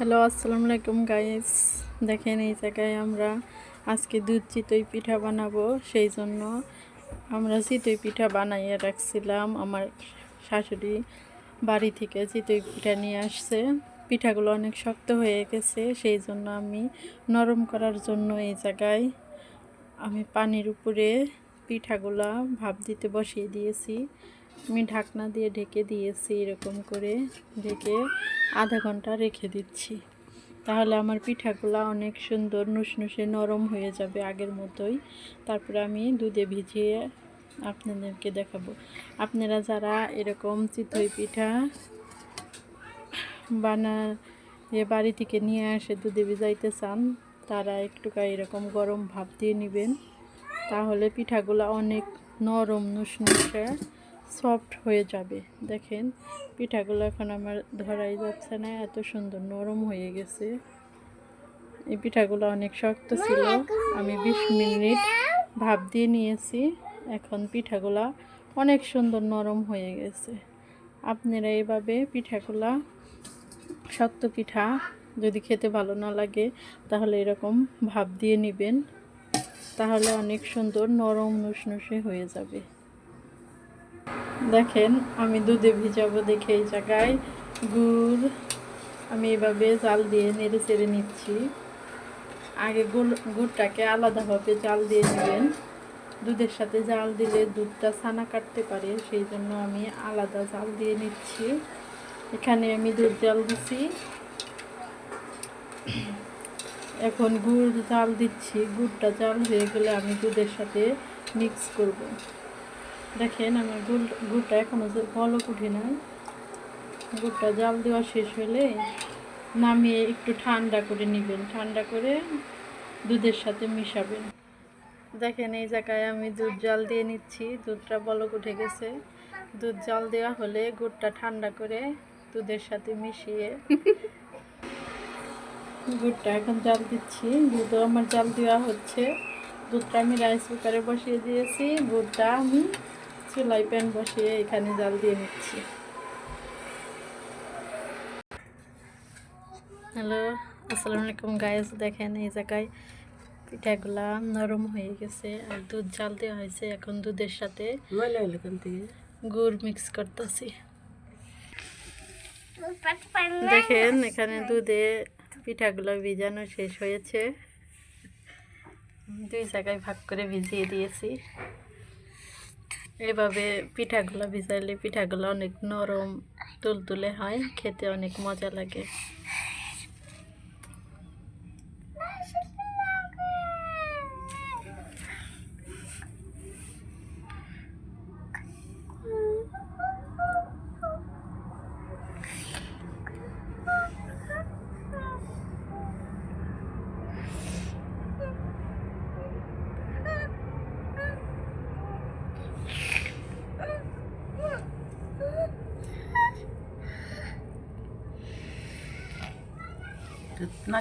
Hello, আসসালামু আলাইকুম guys দেখেন এই জায়গায় আমরা আজকে দুধ চিতই পিঠা বানাবো, সেই জন্য আমরা চিতই পিঠা বানাইয়ে রাখছিলাম। আমার শাশুড়ি বাড়ি থেকে চিতই পিঠা নিয়ে আসছে। পিঠাগুলো অনেক শক্ত হয়ে গেছে, সেই জন্য আমি নরম করার জন্য এই জায়গায় আমি পানির উপরে পিঠাগুলা ভাপ দিতে বসিয়ে দিয়েছি। আমি ঢাকনা দিয়ে ঢেকে দিয়েছি এরকম করে ঢেকে আধা ঘণ্টা রেখে দিচ্ছি। তাহলে আমার পিঠাগুলা অনেক সুন্দর নুসনুসে নরম হয়ে যাবে আগের মতোই। তারপরে আমি দুধে ভিজিয়ে আপনাদেরকে দেখাবো। আপনারা যারা এরকম চিতই পিঠা বানা বাড়ি থেকে নিয়ে আসে দুধে ভিজাইতে চান, তারা একটুকা এরকম গরম ভাব দিয়ে নেবেন। তাহলে পিঠাগুলো অনেক নরম, নুসনুসে সফট হয়ে যাবে। দেখেন, পিঠাগুলো এখন আমার ধরাই যাচ্ছে না, এত সুন্দর নরম হয়ে গেছে। এই পিঠাগুলো অনেক শক্ত ছিল, আমি বিশ মিনিট ভাপ দিয়ে নিয়েছি। এখন পিঠাগুলা অনেক সুন্দর নরম হয়ে গেছে। আপনারা এইভাবে পিঠাগুলা, শক্ত পিঠা যদি খেতে ভালো না লাগে, তাহলে এরকম ভাপ দিয়ে নেবেন। তাহলে অনেক সুন্দর নরম, নুসনুসে হয়ে যাবে। দেখেন, আমি দুধে ভিজাবো দেখে এই জায়গায়। গুড়, আমি এভাবে জাল দিয়ে নেড়ে চেড়ে নিচ্ছি। আগে গুড় গুড়টাকে আলাদাভাবে জাল দিয়ে নেবেন। দুধের সাথে জাল দিলে দুধটা ছানা কাটতে পারে, সেই জন্য আমি আলাদা জাল দিয়ে নিচ্ছি। এখানে আমি দুধ জাল দিচ্ছি এখন গুড় জাল দিচ্ছি। গুড়টা জাল হয়ে গেলে আমি দুধের সাথে মিক্স করব। দেখেন আমার গুড় গুড়টা এখনও যে বলক উঠে নাই। গুড়টা জাল দেওয়া শেষ হলে নামিয়ে একটু ঠান্ডা করে নেবেন। ঠান্ডা করে দুধের সাথে মিশাবেন। দেখেন এই জায়গায় আমি দুধ জাল দিয়ে নিচ্ছি। দুধটা বলক উঠে গেছে। দুধ জাল দেওয়া হলে গুড়টা ঠান্ডা করে দুধের সাথে মিশিয়ে গুড়টা এখন জাল দিচ্ছি। দুধও আমার জাল দেওয়া হচ্ছে। দুধটা আমি রাইস কুকারে বসিয়ে দিয়েছি। গুড়টা আমি চুলাই প্যান বসিয়ে এখানে জাল দিয়ে নিচ্ছি। হ্যালো আসসালামু আলাইকুম গায়েস দেখেন এই জায়গায় পিঠাগুলা নরম হয়ে গেছে আর দুধ জাল দেওয়া হয়েছে এখন দুধের সাথে গুড় মিক্স করতেছি। দেখেন এখানে দুধে পিঠাগুলো ভিজানো শেষ হয়েছে। দুই জায়গায় ভাগ করে ভিজিয়ে দিয়েছি। এভাবে পিঠাগুলো ভিজাইলে পিঠাগুলো অনেক নরম তুলতুলে হয় খেতে অনেক মজা লাগে। না